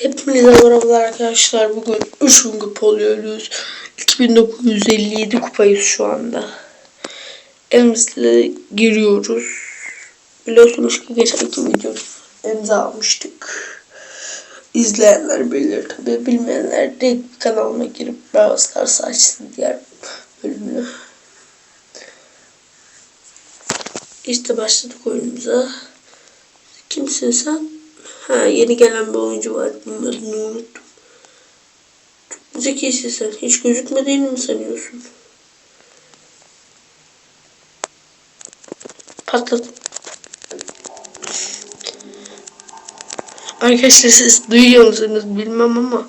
Hepinize merhabalar arkadaşlar. Bugün 3 gün kupa oluyoruz. 2957 kupayız şu anda. Elimizle giriyoruz. Biliyorsunuz ki geçenki video imza almıştık. İzleyenler bilir tabi. Bilmeyenler de kanalıma girip Brawl açsın diğer bölümünü. İşte başladık oyunumuza. Kimsin sen? Ha yeni gelen bir oyuncu var. Bunun adını unuttum. Çok zekisin sen. Hiç gözükmediğini mi sanıyorsun? Patladım. Arkadaşlar siz duyuyor musunuz bilmem ama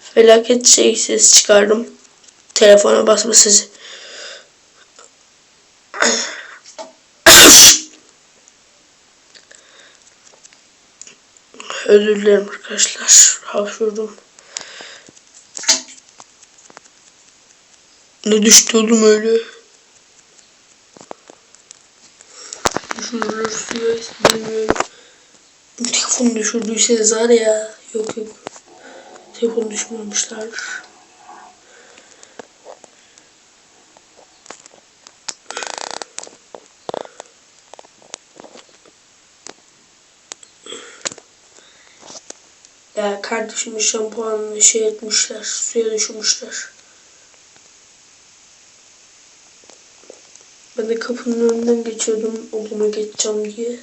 felaket şey ses çıkardım. Telefona basma sesi. Özür dilerim arkadaşlar. Hapşurdum. Ne düştü oğlum öyle? Düşürülür suya bilmiyorum. Telefonu düşürdüyse zar ya. Yok yok. Telefonu düşürmemişlerdir. Ya kardeşimin şampuanını şey etmişler. Suya düşürmüşler. Ben de kapının önünden geçiyordum okula geçeceğim diye.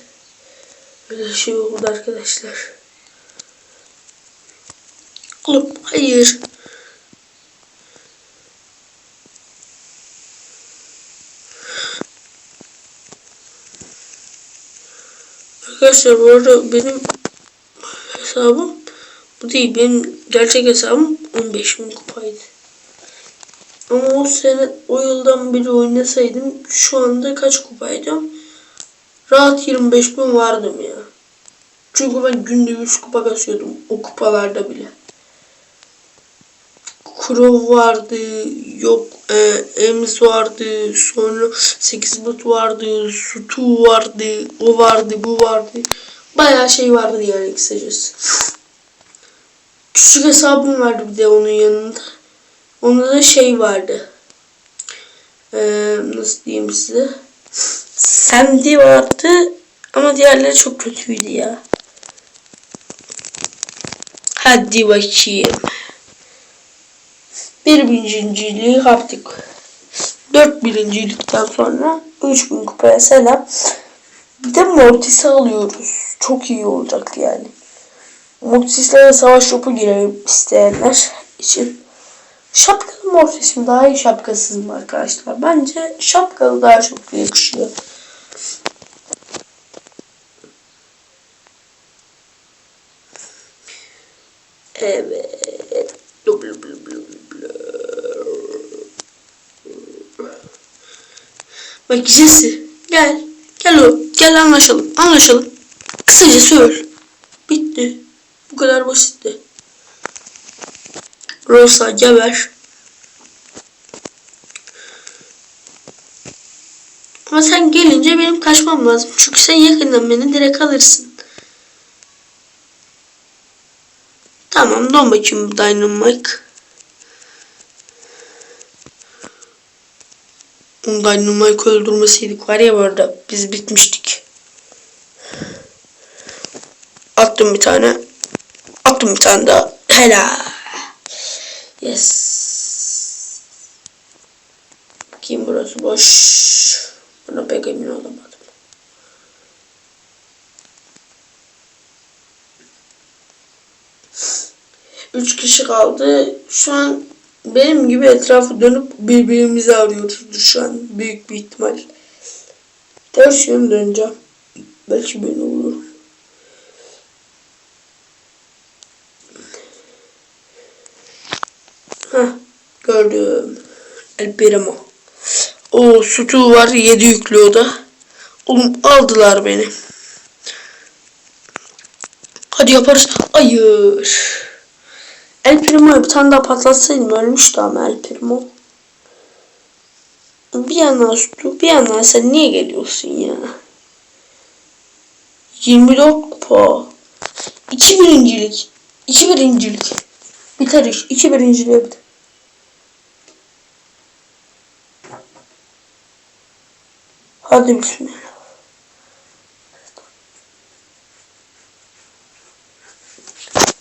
Öyle şey oldu arkadaşlar. Oğlum hayır. Arkadaşlar bu arada benim hesabım bu değil. Benim gerçek hesabım 15 bin kupaydı. Ama o sene o yıldan beri oynasaydım şu anda kaç kupaydım? Rahat 25 bin vardım ya. Çünkü ben günde 3 kupa kasıyordum o kupalarda bile. Kurov vardı, yok e, Ems vardı, sonra 8 bot vardı, Sutu vardı, o vardı, bu vardı. Bayağı şey vardı yani kısacası. Küçük hesabım vardı bir de onun yanında. Onda da şey vardı. Ee, nasıl diyeyim size? Sandy vardı ama diğerleri çok kötüydü ya. Hadi bakayım. Bir birinciliği yaptık. Dört birincilikten sonra 3000 kupaya selam. Bir de Mortis'i alıyoruz. Çok iyi olacak yani. Mortis'le savaş topu girelim isteyenler için. Şapkalı Mortis mi daha iyi şapkasız mı arkadaşlar? Bence şapkalı daha çok yakışıyor. Evet. Bak gel. Gel o. Gel anlaşalım. Anlaşalım. Kısacası öl. Bitti. Bu kadar basitti. Rosa geber. Ama sen gelince benim kaçmam lazım. Çünkü sen yakından beni direkt alırsın. Tamam don bakayım Dynamite. Dynamite öldürmeseydik var ya bu arada biz bitmiştik. Attım bir tane. Attım bir tane daha. Helal. Yes. Bakayım burası boş. Buna pek emin olamadım. Üç kişi kaldı. Şu an benim gibi etrafı dönüp birbirimizi arıyoruz şu an. Büyük bir ihtimal. Ters yön döneceğim. Belki ben olurum. Gördüm. El Primo. O sütü var 7 yüklü o da. Oğlum aldılar beni. Hadi yaparız. Hayır. El Primo'yu bir tane daha patlatsaydım ölmüştü ama El Primo. Bir yana sütü bir yana sen niye geliyorsun ya? 24 kupa. 2 birincilik. İki birincilik. Biter iş. İki birinciliğe biter. Hadi bismillah.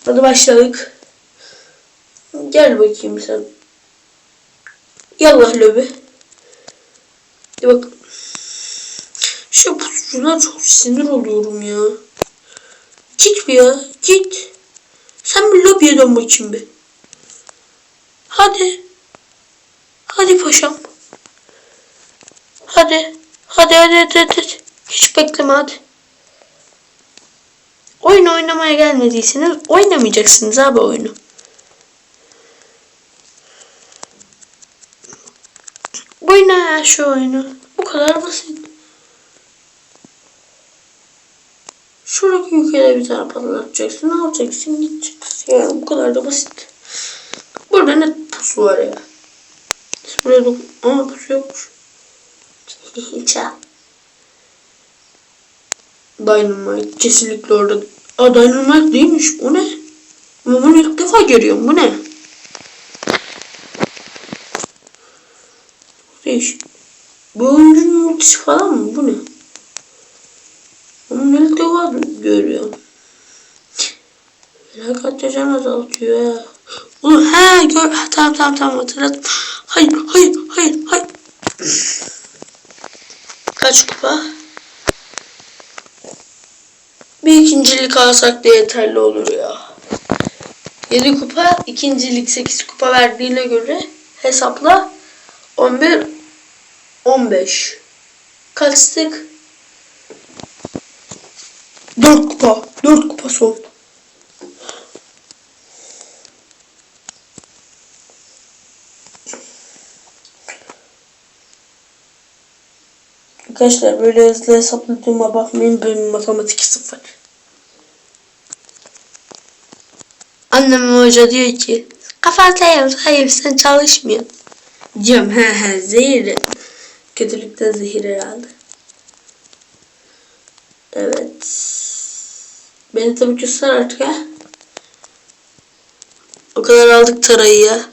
Hadi başladık. Gel bakayım sen. Yallah lobi. Bir bak. Şu pusucudan çok sinir oluyorum ya. Git bir ya. Git. Sen bir lobiye dön bakayım bir. Hadi. Hadi paşam. Hadi. Hadi hadi hadi hadi. Hiç bekleme hadi. Oyun oynamaya gelmediyseniz oynamayacaksınız abi oyunu. Oyna ya şu oyunu. Bu kadar basit. Şuradaki ülkede bir tane patlatacaksın. Ne yapacaksın? Gideceksin. Yani bu kadar da basit. Burada ne pusu var ya. Buraya dokun. Ama pusu yokmuş. Ha. Dynamite kesinlikle orada. Aa Dynamite değilmiş. O ne? Ama bunu ilk defa görüyorum. Bu ne? Değişik. Bu oyuncunun ultisi falan mı? Bu ne? Onu ilk defa görüyorum. Felaket can azaltıyor ya. Oğlum he gör. Ha, tamam tamam tamam hatırladım. Hayır hayır hayır hayır. Kaç kupa? Bir ikincilik alsak da yeterli olur ya. 7 kupa, ikincilik 8 kupa verdiğine göre hesapla 11 15. Kaçtık? 4 kupa. 4 kupa son. Arkadaşlar böyle hızlı hesapladığıma bakmayın. Benim matematik sıfır. Annem hoca diyor ki kafasayım hayır sen çalışmıyorsun. Diyorum he he zehir. Kötülükten zehir herhalde. Evet. Beni tabii ki ısrar artık ha. O kadar aldık tarayı ya.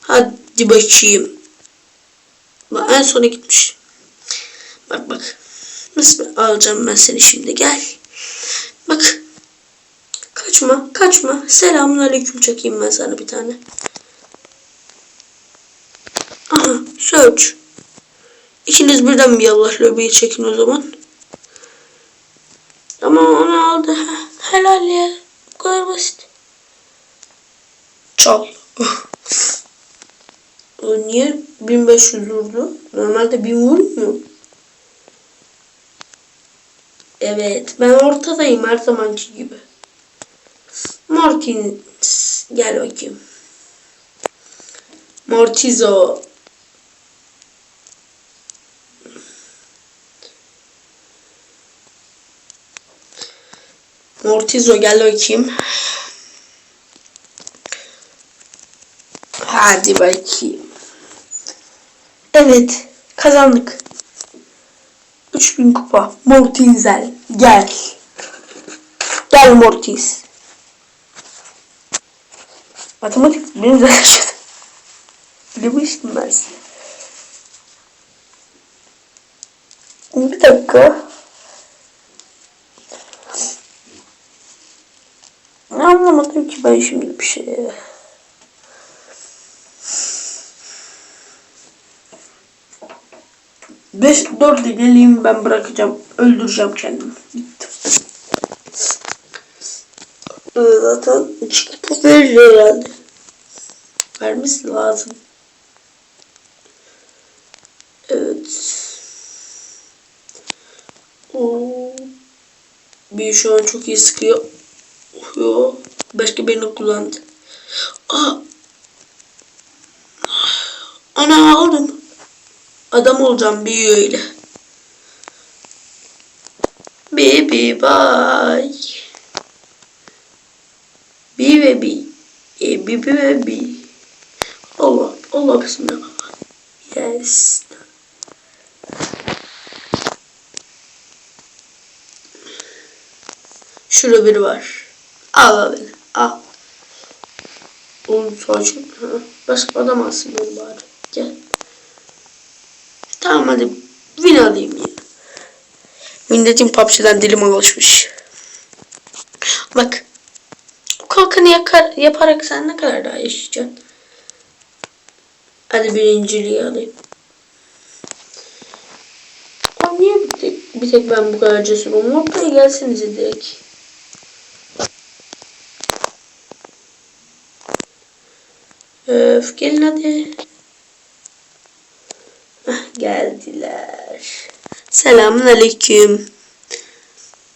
Hadi bakayım. En sona gitmiş. Bak bak. Nasıl alacağım ben seni şimdi gel. Bak. Kaçma kaçma. Selamun aleyküm çekeyim ben sana bir tane. Aha search. İkiniz birden bir Allah lobiyi çekin o zaman. Tamam onu aldı. Helal ya. Bu kadar basit. Çal. Niye 1500 vurdu? Normalde 1000 vurmuyor. Evet ben ortadayım her zamanki gibi. Martins gel bakayım. Mortizo. Mortizo gel bakayım. Hadi bakayım. Evet kazandık. 3000 kupa. Mortizel gel. Gel Mortis. Matematik benim zaten Demiştim ben size. Bir dakika. Anlamadım ki ben şimdi bir şey. Beş, dört geleyim ben bırakacağım. Öldüreceğim kendimi. Gittim. Ee, Zaten iki kupa verir herhalde. Vermesi lazım. Evet. Oo. Bir şu an çok iyi sıkıyor. Yo. Başka birini kullandı. Aa. Ana aldım. Adam olacağım bir öyle. Baby bye. Bi ve bi. E, bi bi ve bi. Allah. Allah bismillah. Yes. Şurada biri var. Al beni. Al. Sakin. Ha. Başka adam alsın beni bari. Hadi. Win alayım ya. Dediğim PUBG'den dilim alışmış. Bak. O kalkanı yakar, yaparak sen ne kadar daha yaşayacaksın? Hadi birinciliği alayım. Ama niye bir tek, bir tek ben bu kadar cesurum? Ortaya gelsenize direkt. Öf gelin hadi. Selamun aleyküm.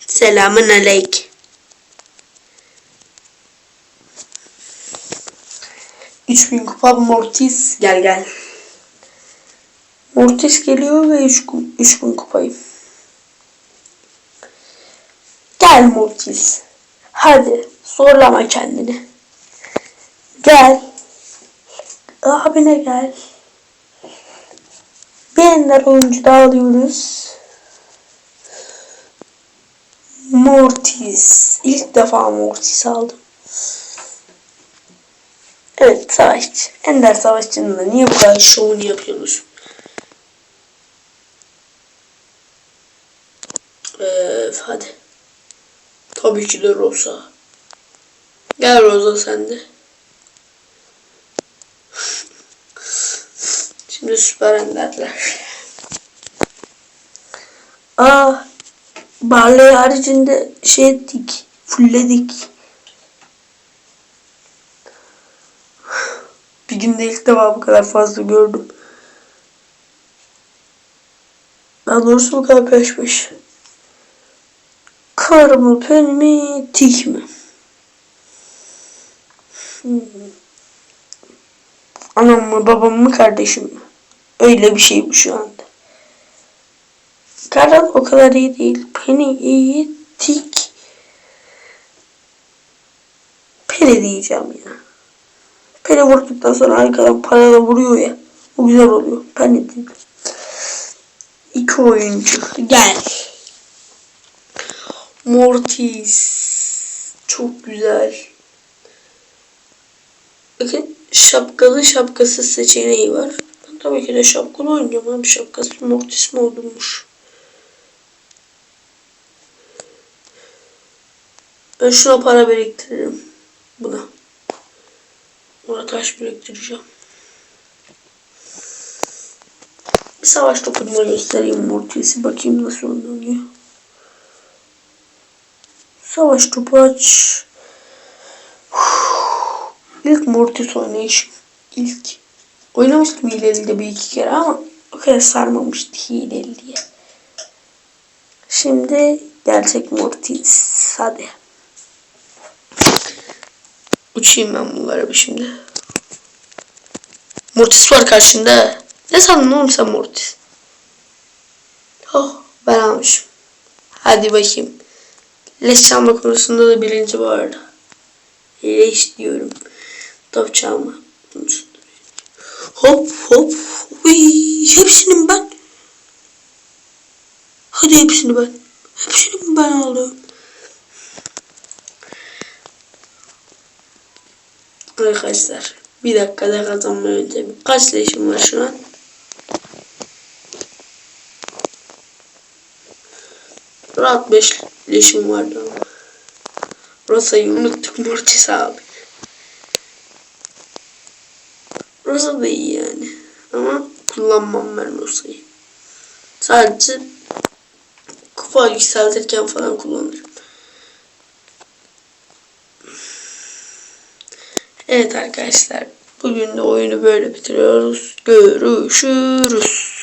Selamun aleyk. Üç bin kupa Mortis gel gel. Mortis geliyor ve üç, üç bin kupayım. Gel Mortis. Hadi zorlama kendini. Gel. Abine gel. Bir ender oyuncu daha alıyoruz. Mortis. İlk defa Mortis aldım. Evet savaşçı. Ender savaşçının da niye bu kadar şovunu yapıyorsunuz? Evet hadi. Tabii ki de Rosa. Gel Rosa sen de. Şimdi süper enderler. Aa, Barley haricinde şey ettik. Fullledik. Bir günde ilk defa bu kadar fazla gördüm. Daha doğrusu bu kadar peş peş. Kar mı, pen mi, tik mi? Hmm. Anam mı, babam mı, kardeşim mi? Öyle bir şey bu şu anda. Karan o kadar iyi değil. Penny iyi, tik. Penny diyeceğim ya. Penny vurduktan sonra arkadan parayla vuruyor ya. O güzel oluyor. Penny değil. İki oyuncu. Gel. Mortis. Çok güzel. Bakın şapkalı şapkasız seçeneği var. Ben tabii ki de şapkalı oynayacağım abi. Şapkasız Mortis mi Ben şuna para biriktiririm. Buna. Buna taş biriktireceğim. Bir savaş topuna göstereyim Mortis'i. Bakayım nasıl oynanıyor. Savaş topu aç. İlk Mortis oynayışım. İlk. Oynamıştım hileli bir iki kere ama o kadar sarmamıştı hileli. Şimdi gerçek Mortis. Hadi. Uçayım ben bunlara bir şimdi. Mortis var karşında. Ne sandın oğlum sen Mortis? Oh ben almışım. Hadi bakayım. Leş çalma konusunda da birinci bu arada. Leş diyorum. Top çalma. Hop hop. Uy, hepsini ben. Hadi hepsini ben. Hepsini ben aldım. Arkadaşlar bir dakikada kazanma yöntemi. Kaç leşim var şu an? Rahat 5 leşim vardı ama. Rosa'yı unuttuk Mortis abi. Rosa da iyi yani. Ama kullanmam ben Rosa'yı. Sadece kupa yükseltirken falan kullanırım. Evet arkadaşlar. Bugün de oyunu böyle bitiriyoruz. Görüşürüz.